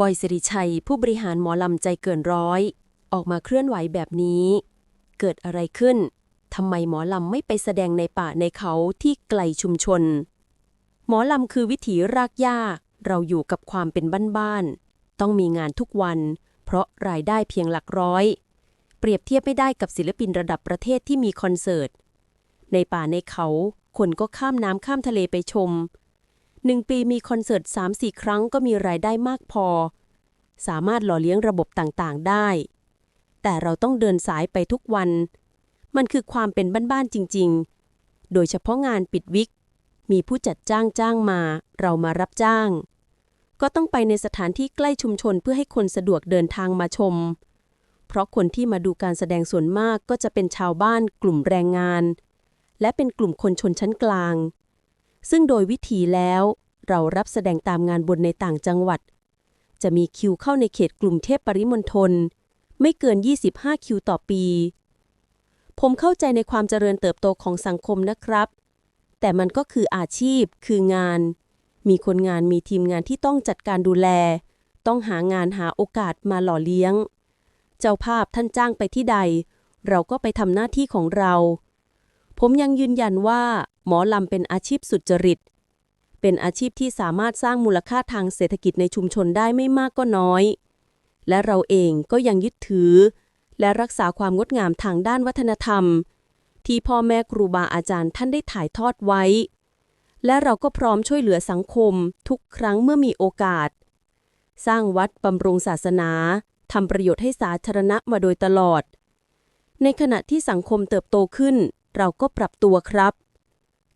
บอยสิริชัย ผู้บริหารหมอลำใจเกินร้อย ออกมาเคลื่อนไหวแบบนี้ เกิดอะไรขึ้นทำไมหมอลำไม่ไปแสดงในป่าในเขาที่ไกลชุมชน หมอลำคือวิถีรากหญ้า เราอยู่กับความเป็นบ้านๆ ต้องมีงานทุกวัน เพราะรายได้เพียงหลักร้อย เปรียบเทียบไม่ได้กับศิลปินระดับประเทศที่มีคอนเสิร์ต ในป่าในเขา คนก็ข้ามน้ำข้ามทะเลไปชม หนึ่งปีมีคอนเสิร์ต3-4 ครั้งก็มีรายได้มากพอ สามารถหล่อเลี้ยงระบบต่างๆ ได้ แต่เราต้องเดินสายไปทุกวัน มันคือความเป็นบ้านๆจริง ๆ โดยเฉพาะงานปิดวิก มีผู้จัดจ้างจ้างมา เรามารับจ้าง ก็ต้องไปในสถานที่ใกล้ชุมชนเพื่อให้คนสะดวกเดินทางมาชม เพราะคนที่มาดูการแสดงส่วนมากก็จะเป็นชาวบ้านกลุ่มแรงงาน และเป็นกลุ่มคนชนชั้นกลางซึ่งโดยวิธีแล้ว เรารับแสดงตามงานบนในต่างจังหวัด จะมีคิวเข้าในเขตกลุ่มเทพปริมณฑลไม่เกิน 25 คิวต่อปี ผมเข้าใจในความเจริญเติบโตของสังคมนะครับ แต่มันก็คืออาชีพ คืองาน มีคนงานมีทีมงานที่ต้องจัดการดูแล ต้องหางานหาโอกาสมาหล่อเลี้ยง เจ้าภาพท่านจ้างไปที่ใด เราก็ไปทำหน้าที่ของเรา ผมยังยืนยันว่า หมอลำเป็นอาชีพสุจริต เป็นอาชีพที่สามารถสร้างมูลค่าทางเศรษฐกิจในชุมชนได้ไม่มากก็น้อย และเราเองก็ยังยึดถือ และรักษาความงดงามทางด้านวัฒนธรรม ที่พ่อแม่ครูบาอาจารย์ท่านได้ถ่ายทอดไว้ และเราก็พร้อมช่วยเหลือสังคม ทุกครั้งเมื่อมีโอกาส สร้างวัดบำรุงศาสนาทำประโยชน์ให้สาธารณะมาโดยตลอด ในขณะที่สังคมเติบโตขึ้น เราก็ปรับตัวครับ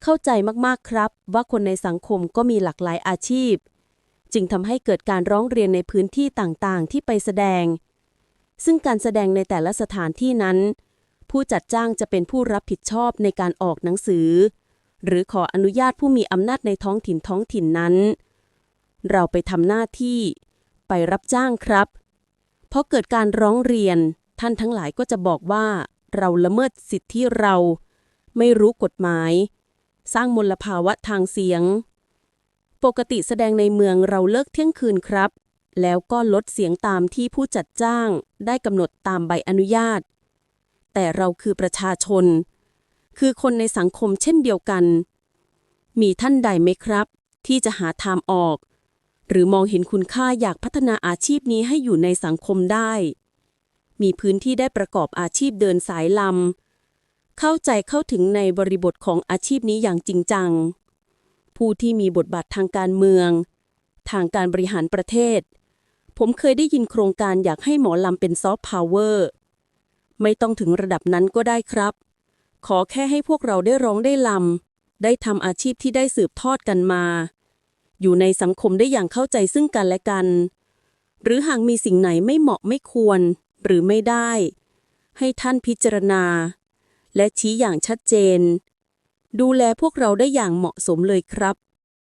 เข้าใจมากๆครับ ว่าคนในสังคมก็มีหลากหลายอาชีพ จึงทำให้เกิดการร้องเรียนในพื้นที่ต่างๆ ที่ไปแสดง ซึ่งการแสดงในแต่ละสถานที่นั้น ผู้จัดจ้างจะเป็นผู้รับผิดชอบในการออกหนังสือ หรือขออนุญาตผู้มีอำนาจในท้องถิ่นท้องถิ่นนั้น เราไปทำหน้าที่ ไปรับจ้างครับเพราะเกิดการร้องเรียน ท่านทั้งหลายก็จะบอกว่า เราละเมิดสิทธิเรา ไม่รู้กฎหมาย สร้างมลภาวะทางเสียง ปกติแสดงในเมืองเราเลิกเที่ยงคืนครับ แล้วก็ลดเสียงตามที่ผู้จัดจ้างได้กำหนดตามใบอนุญาต แต่เราคือประชาชน คือคนในสังคมเช่นเดียวกัน มีท่านใดไหมครับ ที่จะหาทางออก หรือมองเห็นคุณค่าอยากพัฒนาอาชีพนี้ให้อยู่ในสังคมได้ มีพื้นที่ได้ประกอบอาชีพเดินสายลำ เข้าใจเข้าถึงในบริบทของอาชีพนี้อย่างจริงจัง ผู้ที่มีบทบาททางการเมือง ทางการบริหารประเทศ ผมเคยได้ยินโครงการอยากให้หมอลำเป็นซอฟต์พาวเวอร์ ไม่ต้องถึงระดับนั้นก็ได้ครับ ขอแค่ให้พวกเราได้ร้องได้ลำ ได้ทำอาชีพที่ได้สืบทอดกันมา อยู่ในสังคมได้อย่างเข้าใจซึ่งกันและกัน หรือหากมีสิ่งไหนไม่เหมาะไม่ควร หรือไม่ได้ ให้ท่านพิจารณา และชี้อย่างชัดเจน ดูแลพวกเราได้อย่างเหมาะสมเลยครับ